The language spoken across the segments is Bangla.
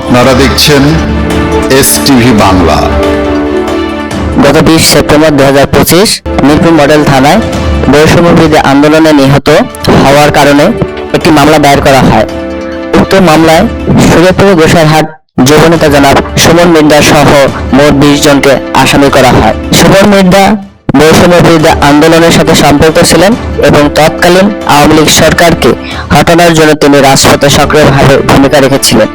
আপনারা দেখছেন এস টিভি বাংলা। গত বিশ সেপ্টেম্বর দু হাজার পঁচিশ, মিরপুর মডেল থানায় বৈষম্য আন্দোলনে নিহত হওয়ার কারণে একটি মামলা দায়ের করা হয়। উক্ত মামলায় সুরেপুর গোসাইরহাট যুবনেতা জনাব সুমন মির্জা সহ মোট বিশ জনকে আসামি করা হয়। সুমন মির্জা বৈষম্য বিরুদ্ধে আন্দোলনের সাথে সম্পৃক্ত ছিলেন এবং তৎকালীন আওয়ামী লীগ সরকারকে হটানোর জন্য তিনি রাজপথে সক্রিয়ভাবে ভূমিকা রেখেছিলেন।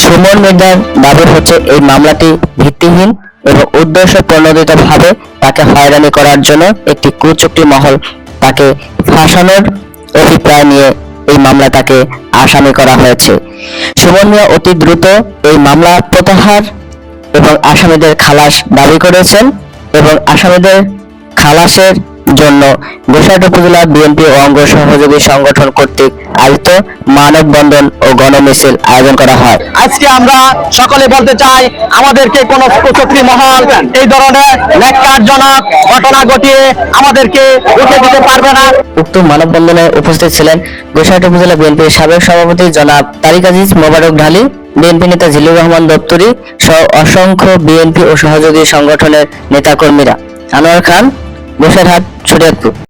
সুমন মির্জার দাবি হচ্ছে, এই মামলাটি ভিত্তিহীন এবং উদ্দেশ্য প্রণোদিত ভাবে তাকে হয়রানি করার জন্য একটি কুচুক্তি মহল তাকে ফাঁসানোর অভিপ্রায় নিয়ে এই মামলা তাকে আসামি করা হয়েছে। সুমন মিয়া অতি দ্রুত এই মামলা প্রত্যাহার এবং আসামিদের খালাস দাবি করেছেন এবং আসামিদের খালাসের জন্য গোসাইট উপজেলা বিএনপি অঙ্গ সহযোগী সংগঠন কর্তৃক আয়োজিত মানববন্ধন ও গণমিছিল আয়োজন করা হয়। আজকে আমরা সকলে বলতে চাই আমাদেরকে কোন কুচক্রী মহল এই ধরনের ন্যাক্কারজনক ঘটনা ঘটিয়ে আমাদেরকে রুখে দিতে পারবে না। উক্ত মানববন্ধনে উপস্থিত ছিলেন গোসাইট উপজেলা বিএনপির সাবেক সভাপতি জনাব তারিক আজিজ মোবারক ঢালি বিএনপি নেতা জিলুর রহমান দপ্তরি সহ অসংখ্য বিএনপি ও সহযোগী সংগঠনের নেতাকর্মীরা। আনোয়ার খান গোসাইরহাট শরীয়তপুর